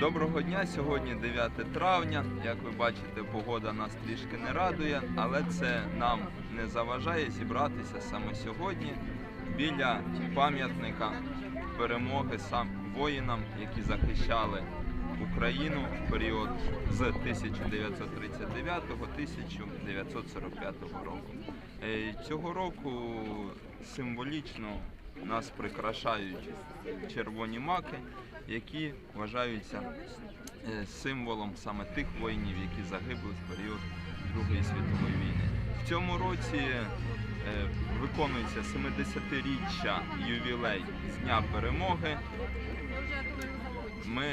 Доброго дня! Сьогодні 9 травня. Як ви бачите, погода нас трішки не радує, але це нам не заважає зібратися саме сьогодні біля пам'ятника перемоги сам воїнам, які захищали Україну в період з 1939 1945 року. Е, Цього року символічно нас прикрашають червоні маки, які вважаються е, символом саме тих воїнів, які загибли в період Другої світової війни. В цьому році е, виконується 70-річчя ювілей з Дня перемоги. Ми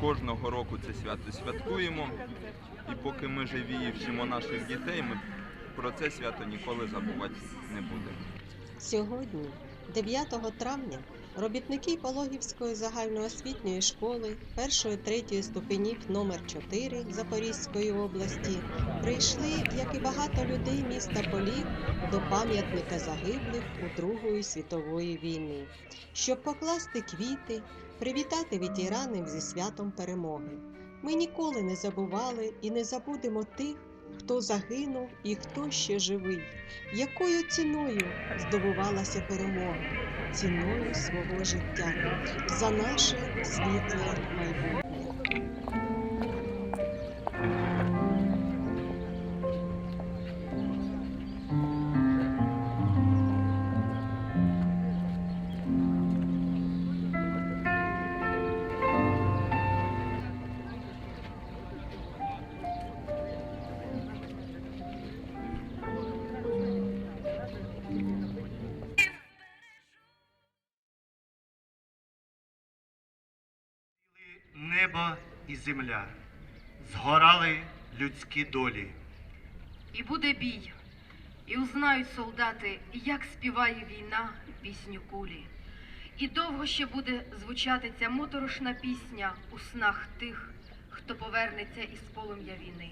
кожного року це свято святкуємо, і поки ми живі і вчимо наших дітей, ми про це свято ніколи забувати не будемо. Сьогодні, 9 травня, робітники Пологівської загальноосвітньої школи 1-3 ступенів номер 4 Запорізької області прийшли, як і багато людей міста Полів, до пам'ятника загиблих у Другої світової війни, щоб покласти квіти, привітати ветеранів зі святом перемоги. Ми ніколи не забували і не забудемо тих, хто загинув і хто ще живий якою ціною здобувалася перемога? Ціною свого життя за наше світле майбутнє. Небо і земля, згорали людські долі. І буде бій, і узнають солдати, як співає війна пісню кулі. І довго ще буде звучати ця моторошна пісня у снах тих, хто повернеться із полум'я війни.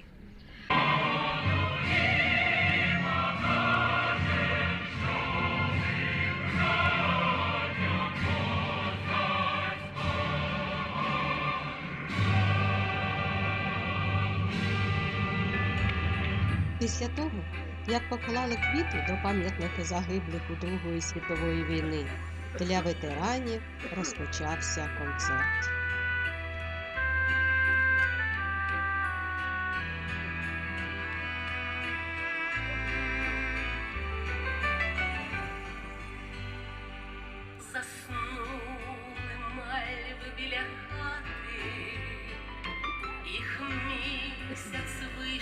Після того, як поклали квіти до пам'ятника загиблих у Другої світової війни, для ветеранів розпочався концерт.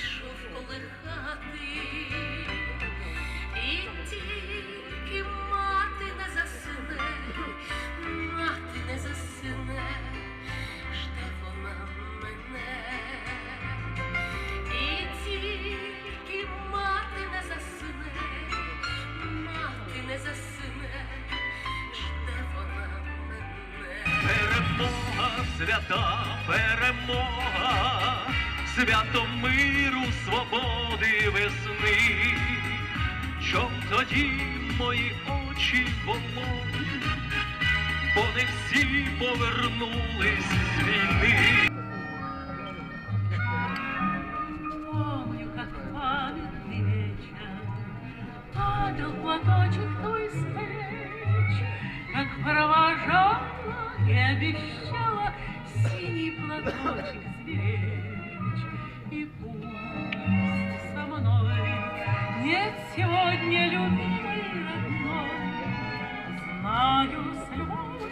Вийшов колихати, і тільки мати не засне, мати не засне, жде вона мене, і тільки мати не засне, мати не засне. Жде вона мене. Перемога, свята перемога, свято миру, свободи, весни. Щоб тоді мої очі вологі, бо не всі повернулись з війни. Помню, как памятный вечер Падал платочек твой с плеч Как провожала и обещала Синий платочек сберечь Сегодня любимый родной Знаю, с